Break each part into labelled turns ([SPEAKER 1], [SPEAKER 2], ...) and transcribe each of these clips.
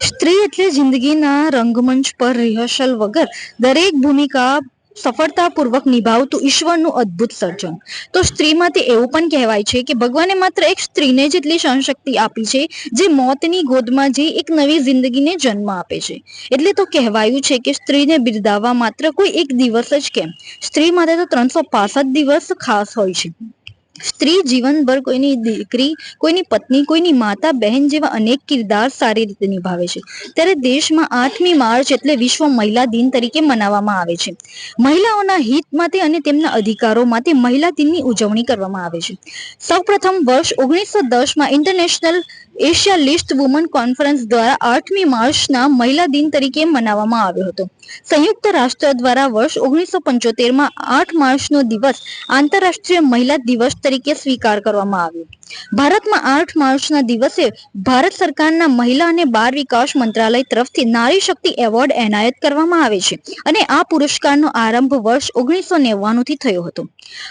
[SPEAKER 1] સ્ત્રી એટલે જિંદગીના રંગમંચ પર રિહર્સલ વગર દરેક ભૂમિકા સફળતાપૂર્વક નિભાવતું ઈશ્વરનું અદ્ભુત સર્જન. તો સ્ત્રીમાંથી એવું પણ કહેવાય છે કે ભગવાને માત્ર એક સ્ત્રીને જ એટલી સહનશક્તિ આપી છે, જે મોતની ગોદમાં જઈ એક નવી જિંદગીને જન્મ આપે છે. એટલે તો કહેવાયું છે કે સ્ત્રીને બિરદાવવા માત્ર કોઈ એક દિવસ જ કેમ? સ્ત્રી માટે તો ત્રણસો દિવસ ખાસ હોય છે. સ્ત્રી જીવનભર કોઈની દીકરી, કોઈની પત્ની, કોઈની માતા, બહેન જેવા અનેક કિરદાર સારી રીતે નિભાવે છે. ત્યારે દેશમાં આઠમી માર્ચ એટલે વિશ્વ મહિલા દિન તરીકે મનાવવામાં આવે છે. મહિલાઓના હિત માટે અને તેમના અધિકારો માટે મહિલા દિનની ઉજવણી કરવામાં આવે છે. સૌપ્રથમ વર્ષ ઓગણીસો દસમાં international socialist woman conference દ્વારા આઠમી માર્ચના મહિલા દિન તરીકે મનાવવામાં આવ્યો હતો. સંયુક્ત રાષ્ટ્ર દ્વારા વર્ષ ઓગણીસો પંચોતેરમાં આઠ માર્ચનો દિવસ આંતરરાષ્ટ્રીય મહિલા દિવસ તરીકે સ્વીકાર કરવામાં આવ્યો. ભારતમાં આઠ માર્ચના દિવસે ભારત સરકારના મહિલા અને બાળ વિકાસ મંત્રાલય તરફથી નારી શક્તિ એવોર્ડ એનાયત કરવામાં આવે છે અને આ પુરસ્કારનો આરંભ વર્ષ ઓગણીસો નેવ્યાણુંથી થયો હતો.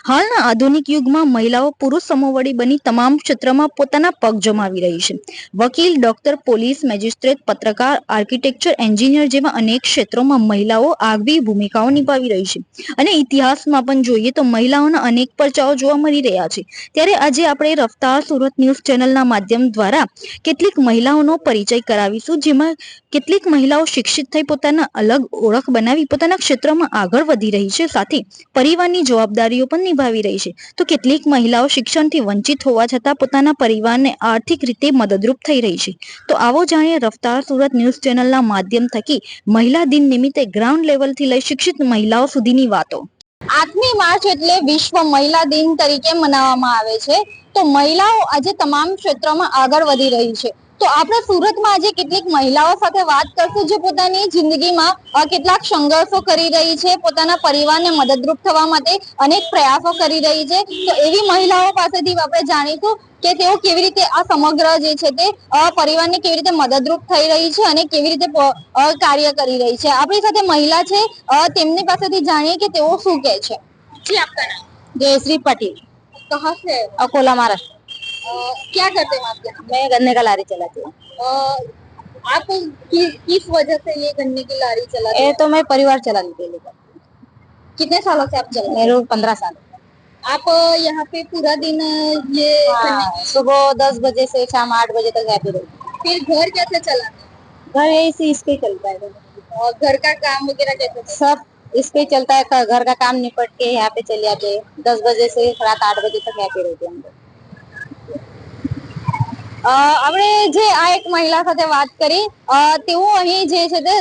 [SPEAKER 1] હાલના આધુનિક યુગમાં મહિલાઓ પુરુષ સમોવડી બની તમામ ક્ષેત્રમાં પોતાના પગ જમાવી રહી છે. વકીલ, ડોક્ટર, પોલીસ, મેજિસ્ટ્રેટ, પત્રકાર, આર્કિટેક્ચર, એન્જિનિયર જેવા અનેક ક્ષેત્રોમાં મહિલાઓ આગવી ભૂમિકાઓ નિભાવી રહી છે. અને ઇતિહાસમાં પણ જોઈએ તો મહિલાઓના અનેક પરચાઓ જોવા મળી રહ્યા છે. ત્યારે આજે આપણે રફતાર સુરત ન્યૂઝ ચેનલના માધ્યમ દ્વારા કેટલીક મહિલાઓનો પરિચય કરાવીશું. જેમાં કેટલીક મહિલાઓ શિક્ષિત થઈ પોતાના અલગ ઓળખ બનાવી પોતાના ક્ષેત્રમાં આગળ વધી રહી છે. સાથે પરિવારની જવાબદારીઓ પણ નિભાવી રહી છે. તો કેટલીક મહિલાઓ શિક્ષણથી વંચિત હોવા છતાં પોતાના પરિવારને આર્થિક રીતે મદદરૂપ થઈ રહી છે. તો આવો જાણીએ રફતાર સુરત ન્યૂઝ ચેનલના માધ્યમ થકી મહિલા દિન નિમિત્તે ગ્રાઉન્ડ લેવલથી લઈ શિક્ષિત મહિલાઓ સુધીની વાતો. આઠમી માર્ચ એટલે વિશ્વ મહિલા દિન તરીકે મનાવવામાં આવે છે. તો મહિલાઓ આજે તમામ ક્ષેત્રોમાં આગળ વધી રહી છે. તો આપણે સુરતમાં આજે કેટલીક મહિલાઓ સાથે વાત કરશું જે પોતાની જિંદગીમાં કેટલાક સંઘર્ષો કરી રહી છે, પોતાના પરિવારને મદદરૂપ થવા માટે અનેક પ્રયાસો કરી રહી છે. તો એવી મહિલાઓ પાસેથી આપણે જાણીશું કે તેઓ કેવી રીતે આ સમગ્ર જે છે તે અ, પરિવારને કેવી રીતે મદદરૂપ થઈ રહી છે અને કેવી રીતે પ- અ, કાર્ય કરી રહી છે આપણી સાથે મહિલા છે અ, તેમની પાસેથી જાણીએ કે તેઓ શું કહે છે જી આપકા નામ
[SPEAKER 2] जयश्री पटेल
[SPEAKER 1] कहाँ से है?
[SPEAKER 2] अकोला महाराष्ट्र
[SPEAKER 1] अ, क्या करते हैं आप यहाँ
[SPEAKER 2] मैं गन्ने का लारी चलाती हूँ
[SPEAKER 1] अ, आप कि, किस वजह से ये गन्ने की लारी चलाते
[SPEAKER 2] ये
[SPEAKER 1] हैं
[SPEAKER 2] तो मैं परिवार चलाने के लिए करती
[SPEAKER 1] कितने सालों से आप चला रहे
[SPEAKER 2] हूँ। मेरे पंद्रह साल
[SPEAKER 1] हैं आप यहाँ पे पूरा दिन ये
[SPEAKER 2] हाँ, सुबह दस बजे से शाम आठ बजे तक यहाँ पे रहती
[SPEAKER 1] फिर घर कैसे चलाते।
[SPEAKER 2] घर ऐसे इस पे चलता है।
[SPEAKER 1] और घर का काम वगैरह कैसे
[SPEAKER 2] सब इस पे चलता है। घर का काम निपट के यहाँ पे चले आते हैं। दस बजे से रात आठ बजे तक यहाँ पे रहते हैं हम लोग।
[SPEAKER 1] આપણે જે આ એક મહિલા સાથે વાત કરી તેઓ અહીં જે છે તે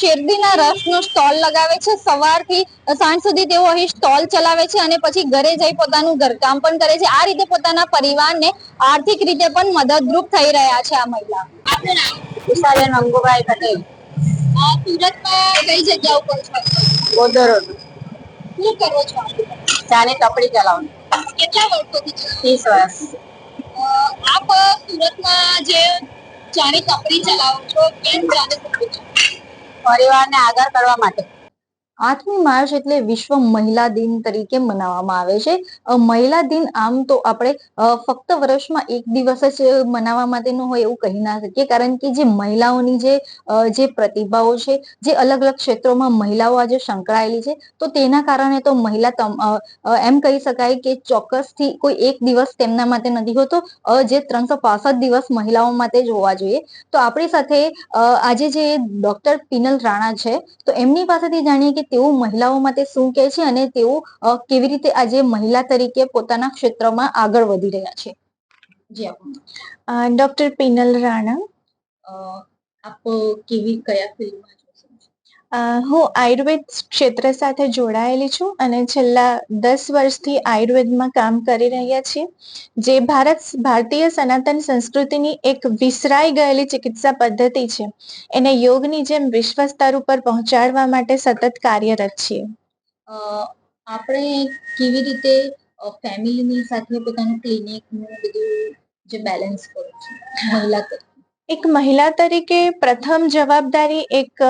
[SPEAKER 1] શેરડીના રસનો સ્ટોલ લગાવે છે. સવારથી સાંજ સુધી તેઓ અહીં સ્ટોલ ચલાવે છે અને પછી ઘરે જઈ પોતાનું ઘરકામ પણ કરે છે. આ રીતે પોતાના પરિવારને આર્થિક રીતે પણ મદદરૂપ થઈ રહ્યા છે આ મહિલા.
[SPEAKER 2] કપડી ચલાવું
[SPEAKER 1] કેટલા વર્ષોથી આપ સુરતમાં જે ચાની ટપરી ચલાવો છો કેમ ટપરી
[SPEAKER 2] પરિવારને આગળ કરવા માટે.
[SPEAKER 1] આઠમી માર્ચ એટલે વિશ્વ મહિલા દિન તરીકે મનાવવામાં આવે છે. મહિલા દિન આમ તો આપણે ફક્ત વર્ષમાં એક દિવસ જ મનાવવા માટેનું હોય એવું કહી ના શકીએ. કારણ કે જે મહિલાઓની જે જે પ્રતિભાઓ છે, જે અલગ અલગ ક્ષેત્રોમાં મહિલાઓ આજે સંકળાયેલી છે, તો તેના કારણે તો મહિલા એમ કહી શકાય કે ચોક્કસથી કોઈ એક દિવસ તેમના માટે નથી હોતો. જે ત્રણસો પાસઠ દિવસ મહિલાઓ માટે જ હોવા જોઈએ. તો આપણી સાથે આજે જે ડોક્ટર પિનલ રાણા છે, તો એમની પાસેથી જાણીએ કે તેઓ મહિલાઓ માટે શું કહે છે અને તેઓ કેવી રીતે આજે મહિલા તરીકે પોતાના ક્ષેત્રમાં આગળ વધી રહ્યા છે? જી
[SPEAKER 3] ડોક્ટર પિનલ રાણા.
[SPEAKER 1] આપ કેવી કયા ફિલ્ડમાં
[SPEAKER 3] અ, હું આયુર્વેદ ક્ષેત્ર સાથે જોડાયેલી છું અને છેલ્લા દસ વર્ષથી આયુર્વેદમાં કામ કરી રહ્યા છીએ. જે ભારત ભારતીય સનાતન સંસ્કૃતિની એક વિસરાઈ ગયેલી ચિકિત્સા પદ્ધતિ છે. એને યોગની જેમ વિશ્વ સ્તર ઉપર પહોંચાડવા માટે સતત કાર્યરત છીએ.
[SPEAKER 1] આપણે કેવી રીતે ફેમિલીની સાથે પોતાનું ક્લિનિકનું બધું જે બેલેન્સ કરું છું, મહિલા
[SPEAKER 3] એક મહિલા તરીકે પ્રથમ જવાબદારી એક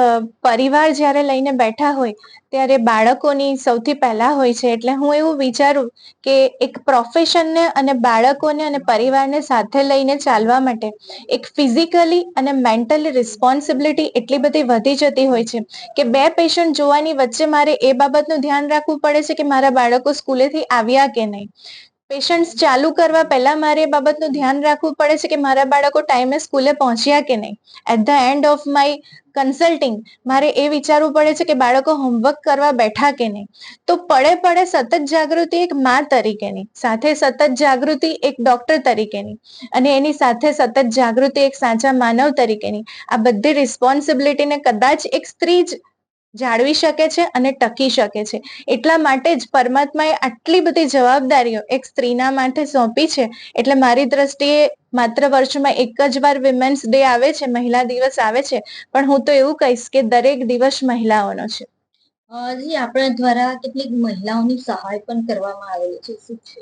[SPEAKER 3] પરિવાર જ્યારે લઈને બેઠા હોય, ત્યારે બાળકોની સૌથી પહેલા હોય છે. એટલે હું એવું વિચારું કે એક પ્રોફેશનને અને બાળકોને અને પરિવારને સાથે લઈને ચાલવા માટે એક ફિઝિકલી અને મેન્ટલી રિસ્પોન્સિબિલિટી એટલી બધી વધી જતી હોય છે કે બે પેશન્ટ જોવાની વચ્ચે મારે એ બાબતનું ધ્યાન રાખવું પડે છે કે મારા બાળકો સ્કૂલેથી આવ્યા કે નહીં. પેશન્ટ્સ ચાલુ કરવા પહેલા મારે એ બાબતનું ધ્યાન રાખવું પડે છે કે મારા બાળકો ટાઈમે સ્કૂલે પહોંચ્યા કે નહીં. At the end of my consulting મારે એ વિચારવું પડે છે કે બાળકો હોમવર્ક કરવા બેઠા કે નહીં. તો પડે પડે સતત જાગૃતિ એક મા તરીકેની, સાથે સતત જાગૃતિ એક ડોક્ટર તરીકેની, અને એની સાથે સતત જાગૃતિ એક સાચા માનવ તરીકેની. આ બધી રિસ્પોન્સિબિલિટીને કદાચ એક સ્ત્રી જ જાળવી શકે છે અને ટકી શકે છે. એટલા માટે જ પરમાત્માએ આટલી બધી જવાબદારીઓ એક સ્ત્રીના માટે સોંપી છે. એટલે મારી દ્રષ્ટિએ માત્ર વર્ષમાં એક જ વાર વિમેન્સ ડે આવે છે, મહિલા દિવસ આવે છે, પણ હું તો એવું કહીશ કે દરેક દિવસ મહિલાઓનો છે.
[SPEAKER 1] જી, આપણા દ્વારા કેટલીક મહિલાઓની સહાય પણ કરવામાં આવેલી છે. શું છે?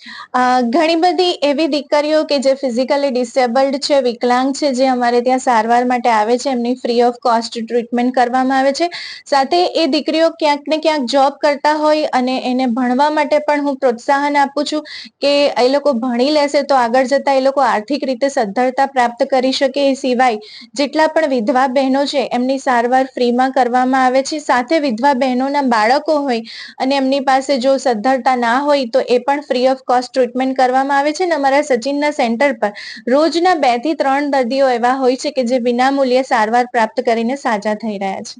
[SPEAKER 3] ઘણી બધી એવી દીકરીઓ કે જે ફિઝિકલી ડિસેબલ્ડ છે, વિકલાંગ છે, જે અમારે ત્યાં સારવાર માટે આવે છે, એમની ફ્રી ઓફ કોસ્ટ ટ્રીટમેન્ટ કરવામાં આવે છે. સાથે એ દીકરીઓ ક્યાંક ને ક્યાંક જોબ કરતા હોય અને એને ભણવા માટે પણ હું પ્રોત્સાહન આપું છું કે એ લોકો ભણી લેશે તો આગળ જતા એ લોકો આર્થિક રીતે સદ્ધરતા પ્રાપ્ત કરી શકે એ સિવાય જેટલા પણ વિધવા બહેનો છે, એમની સારવાર ફ્રીમાં કરવામાં આવે છે. સાથે વિધવા બહેનોના બાળકો હોય અને એમની પાસે જો સદ્ધરતા ના હોય તો એ પણ ફ્રી ઓફ કોસ્ટ ટ્રીટમેન્ટ કરવામાં આવે છે અને અમારા સચિનના સેન્ટર પર. રોજના બેથી ત્રણ દર્દીઓ એવા હોય છે કે જે વિનામૂલ્યે સારવાર પ્રાપ્ત કરીને સાજા થઈ રહ્યા છે.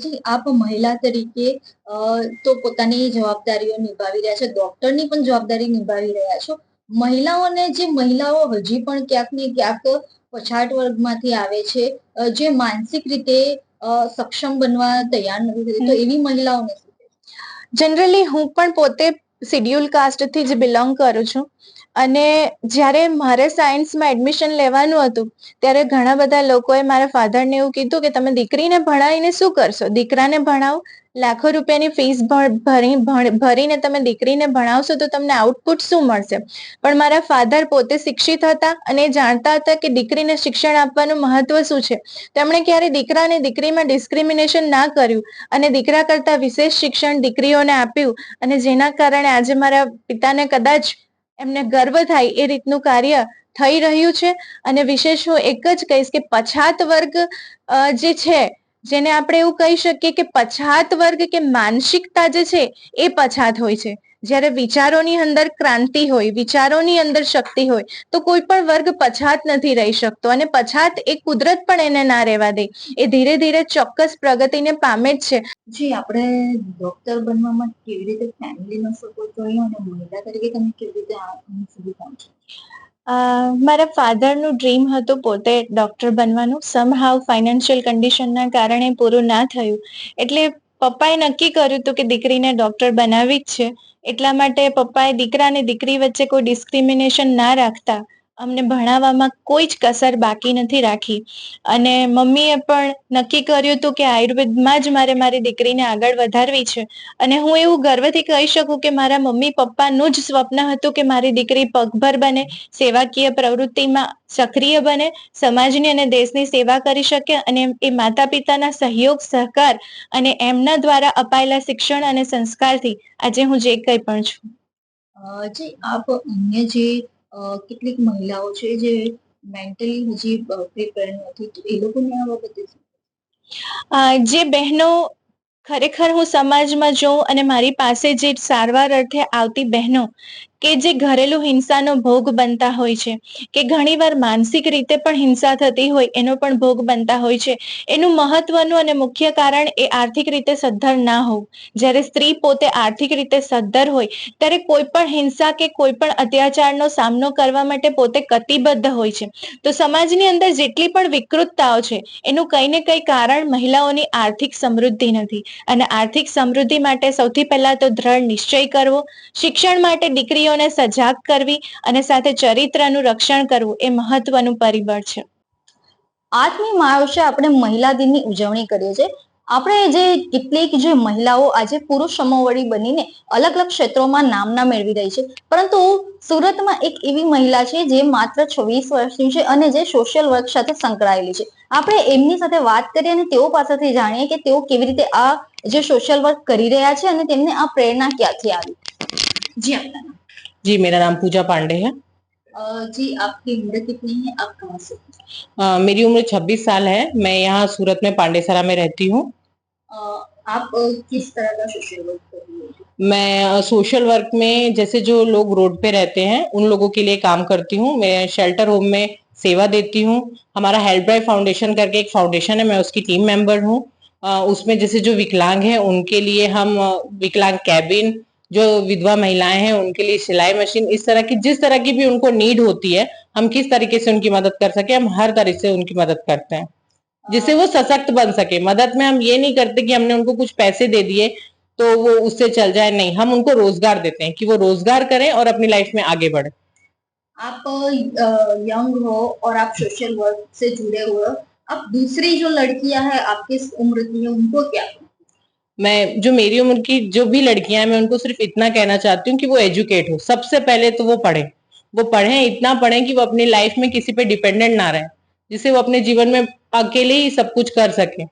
[SPEAKER 1] જી આપ મહિલા તરીકે તો પોતાની જવાબદારીઓ નિભાવી રહ્યા છે ડોક્ટરની પણ જવાબદારી નિભાવી રહ્યા છો. મહિલાઓને જે મહિલાઓ હજી પણ ક્યાંક ને ક્યાંક પછાત વર્ગમાંથી આવે છે જે માનસિક રીતે સક્ષમ બનવા તૈયાર નથી તો એવી મહિલાઓને
[SPEAKER 3] જનરલી હું પણ પોતે શિડ્યુલ કાસ્ટથી જ બિલોંગ કરું છું. અને જ્યારે મારે સાયન્સમાં એડમિશન લેવાનું હતું, ત્યારે ઘણા બધા લોકોએ મારા ફાધરને એવું કીધું કે તમે દીકરીને ભણાવીને શું કરશો? દીકરાને ભણાવો. લાખો રૂપિયાની ફીસ ભરી ભરીને તમે દીકરીને ભણાવશો તો તમને આઉટપુટ શું મળશે? પણ મારા ફાધર પોતે શિક્ષિત હતા અને જાણતા હતા કે દીકરીને શિક્ષણ આપવાનું મહત્વ શું છે. તેમણે ક્યારે દીકરા અને દીકરીમાં ડિસ્ક્રિમિનેશન ના કર્યું અને દીકરા કરતા વિશેષ શિક્ષણ દીકરીઓને આપ્યું અને જેના કારણે આજે મારા પિતાને કદાચ એમને ગર્વ થાય એ રીતનું કાર્ય થઈ રહ્યું છે. અને વિશેષ હું એક જ કહીશ કે પછાત વર્ગ જે છે જેને આપણે એવું કહી શકીએ કે પછાત વર્ગ કે માનસિકતા જે છે એ પછાત હોય છે. જ્યારે વિચારોની અંદર ક્રાંતિ હોય, વિચારોની અંદર શક્તિ હોય, તો કોઈ પણ વર્ગ પછાત નથી રહી શકતો અને પછાત એ કુદરત પણ એને ના રહેવા દે. એ ધીરે ધીરે ચોક્કસ પ્રગતિને પામે જ છે.
[SPEAKER 1] જી, આપણે ડોક્ટર બનવામાં કેવી રીતે ફેમિલીનો સપોર્ટ જોઈએ અને મહિલા તરીકે તમે કેવી રીતે સુધી પહોંચો?
[SPEAKER 3] મારા ફાધરનું ડ્રીમ હતું પોતે ડૉક્ટર બનવાનું. સમહાવ ફાઇનાન્શિયલ કન્ડિશનના કારણે પૂરું ના થયું. એટલે પપ્પાએ નક્કી કર્યું હતું કે દીકરીને ડૉક્ટર બનાવી જ છે. એટલા માટે પપ્પાએ દીકરા અને દીકરી વચ્ચે કોઈ ડિસ્ક્રિમિનેશન ના રાખતા. અમને ભણાવવામાં કોઈ જ કસર બાકી નથી રાખી. અને મમ્મીએ પણ નક્કી કર્યું હતું કે આયુર્વેદમાં જ મારે મારી દીકરીને આગળ વધારવી છે. અને હું એવું ગર્વથી કહી શકું કે મારા મમ્મી પપ્પાનું જ સ્વપ્ન હતું કે મારી દીકરી પગભર બને, સેવાકીય પ્રવૃત્તિમાં સક્રિય બને, સમાજની અને દેશની સેવા કરી શકે અને એ માતા પિતાના સહયોગ, સહકાર અને એમના દ્વારા અપાયેલા શિક્ષણ અને સંસ્કારથી આજે હું જે કંઈ પણ છું.
[SPEAKER 1] જી, આપ અન્ય જે કેટલીક મહિલાઓ છે જે મેન્ટલી હજી પ્રિપેર નથી તો એ લોકોને આ બાબતે?
[SPEAKER 3] જે બહેનો ખરેખર હું સમાજમાં જોઉં અને મારી પાસે જે સારવાર અર્થે આવતી બહેનો કે જે ઘરેલું હિંસાનો ભોગ બનતા હોય છે, કે ઘણીવાર માનસિક રીતે પણ હિંસા થતી હોય એનો પણ ભોગ બનતા હોય છે. એનું મહત્વનું અને મુખ્ય કારણ એ આર્થિક રીતે સદ્ધર ના હોવું. જ્યારે સ્ત્રી પોતે આર્થિક રીતે સદ્ધર હોય, ત્યારે કોઈ પણ હિંસા કે કોઈ પણ અત્યાચારનો સામનો કરવા માટે પોતે કતિબદ્ધ હોય છે. તો સમાજની અંદર જેટલી પણ વિકૃતતાઓ છે, એનું કંઈ ને કંઈ કારણ મહિલાઓની આર્થિક સમૃદ્ધિ નથી. અને આર્થિક સમૃદ્ધિ માટે સૌથી પહેલા તો દ્રઢ નિશ્ચય કરવો, શિક્ષણ માટે દીકરીઓને સજાગ કરવી અને સાથે ચરિત્રનું રક્ષણ કરવું એ મહત્વનું પરિબળ છે.
[SPEAKER 1] આઠમી માર્ચે આપણે મહિલા દિનની ઉજવણી કરીએ છીએ. આપણે જે કેટલીક જે મહિલાઓ આજે પુરુષ સમોવડી બનીને અલગ અલગ ક્ષેત્રોમાં નામના મેળવી રહી છે. પરંતુ સુરતમાં એક એવી મહિલા છે જે માત્ર છવ્વીસ વર્ષની છે અને જે સોશિયલ વર્ક સાથે સંકળાયેલી છે. આપણે એમની સાથે વાત કરીએ અને તેઓ પાસેથી જાણીએ કે તેઓ કેવી રીતે આ જે સોશિયલ વર્ક કરી રહ્યા છે અને તેમને આ પ્રેરણા ક્યાંથી આવી? જી, આપના.
[SPEAKER 4] जी मेरा नाम पूजा पांडे है।
[SPEAKER 1] जी आपकी उम्र कितनी है? आप कहाँ से?
[SPEAKER 4] आ, मेरी उम्र 26 साल है। मैं यहाँ सूरत में पांडेसरा में रहती हूँ।
[SPEAKER 1] आप किस तरह का सोशल वर्क कर
[SPEAKER 4] मैं सोशल वर्क में जैसे जो लोग रोड पे रहते हैं उन लोगों के लिए काम करती हूँ। मैं शेल्टर होम में सेवा देती हूँ। हमारा हेल्प ड्राइव फाउंडेशन करके एक फाउंडेशन है। मैं उसकी टीम मेंबर हूँ। उसमें जैसे जो विकलांग है उनके लिए हम विकलांग कैबिन जो विधवा महिलाएँ हैं, उनके लिए सिलाई मशीन, इस तरह की, जिस तरह की भी उनको नीड होती है, हम किस तरीके से उनकी मदद कर सके, हम हर तरह से उनकी मदद करते हैं, जिससे वो सशक्त बन सके। मदद में हम ये नहीं करते कि हमने उनको कुछ पैसे दे दिए तो वो उससे चल जाए, नहीं, हम उनको रोज़गार देते हैं कि वो रोज़गार करें और अपनी लाइफ में आगे बढ़े।
[SPEAKER 1] आप यंग हो और आप सोशल वर्क से जुड़े हुए अब दूसरी जो लड़कियाँ हैं आपके उम्र की उनको क्या?
[SPEAKER 4] मैं, जो मेरी उम्र की जो भी लड़कियाँ हैं, मैं उनको सिर्फ़ इतना कहना चाहती हूँ कि वो एजुकेट हो। सबसे पहले तो वो पढ़े। वो पढ़े, इतना पढ़ें कि वो अपनी लाइफ में किसी पे डिपेंडेंट ना रहे, जिससे वो अपने जीवन में अकेले ही सब कुछ कर सके।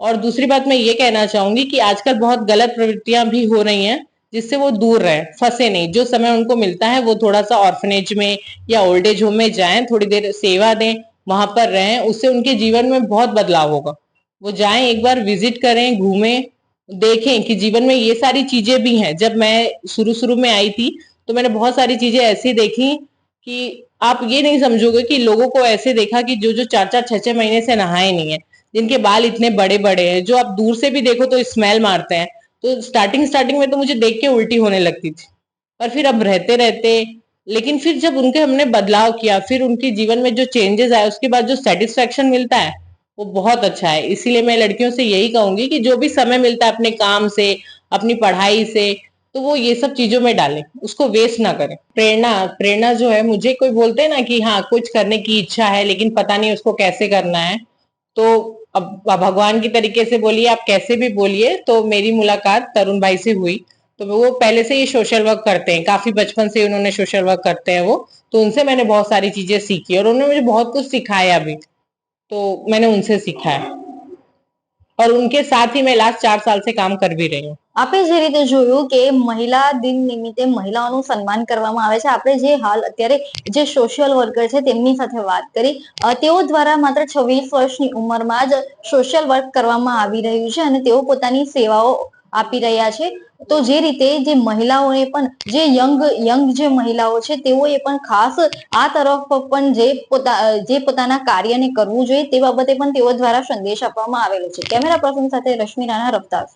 [SPEAKER 4] और दूसरी बात मैं ये कहना चाहूँगी कि आजकल बहुत गलत प्रवृत्तियाँ भी हो रही हैं, जिससे वो दूर रहें, फंसे नहीं। जो समय उनको मिलता है, वो थोड़ा सा ऑर्फनेज में या ओल्ड एज होम में जाएँ, थोड़ी देर सेवा दें, वहाँ पर रहें, उससे उनके जीवन में बहुत बदलाव होगा। वो जाएँ, एक बार विज़िट करें, घूमें देखें कि जीवन में ये सारी चीज़ें भी हैं। जब मैं शुरू शुरू में आई थी तो मैंने बहुत सारी चीज़ें ऐसी देखी कि आप ये नहीं समझोगे कि लोगों को ऐसे देखा कि जो जो चार चार छह छह महीने से नहाए नहीं है, जिनके बाल इतने बड़े बड़े हैं, जो आप दूर से भी देखो तो स्मेल मारते हैं। तो स्टार्टिंग स्टार्टिंग में तो मुझे देख के उल्टी होने लगती थी। पर फिर अब रहते रहते, लेकिन फिर जब उनके हमने बदलाव किया, फिर उनके जीवन में जो चेंजेस आए, उसके बाद जो सेटिस्फेक्शन मिलता है वो बहुत अच्छा है। इसीलिए मैं लड़कियों से यही कहूँगी कि जो भी समय मिलता है अपने काम से, अपनी पढ़ाई से तो वो ये सब चीज़ों में डालें। उसको वेस्ट ना करें। प्रेरणा प्रेरणा जो है, मुझे कोई बोलते हैं ना कि हाँ कुछ करने की इच्छा है, लेकिन पता नहीं उसको कैसे करना है। तो अब भगवान की तरीके से बोलिए, आप कैसे भी बोलिए तो मेरी मुलाकात तरुण भाई से हुई। तो वो पहले से ही सोशल वर्क करते हैं। काफ़ी बचपन से उन्होंने सोशल वर्क करते हैं वो। तो उनसे मैंने बहुत सारी चीज़ें सीखी और उन्होंने मुझे बहुत कुछ सिखाया भी। तो मैंने उनसे सीखा है और उनके साथ ही मैं लास्ट चार साल से काम कर भी रही हूँ
[SPEAKER 1] આપણે જે રીતે જોયું કે મહિલા દિન નિમિત્તે મહિલાઓનું સન્માન કરવામાં આવે છે આપણે જે હાલ અત્યારે જે સોશિયલ વર્કર છે તેમની સાથે વાત કરી અ, તેઓ દ્વારા માત્ર છવ્વીસ વર્ષની ઉંમરમાં જ સોશિયલ વર્ક કરવામાં આવી રહ્યું છે અને તેઓ પોતાની સેવાઓ આપી રહ્યા છે. તો જે રીતે જે મહિલાઓને પણ, જે યંગ યંગ જે મહિલાઓ છે, તેઓએ પણ ખાસ આ તરફ પણ જે પોતા, જે પોતાના કાર્યને કરવું જોઈએ તે બાબતે પણ તેઓ દ્વારા સંદેશ આપવામાં આવેલો છે. કેમેરા પર્સન સાથે રશ્મિ રાણા, રફતાર.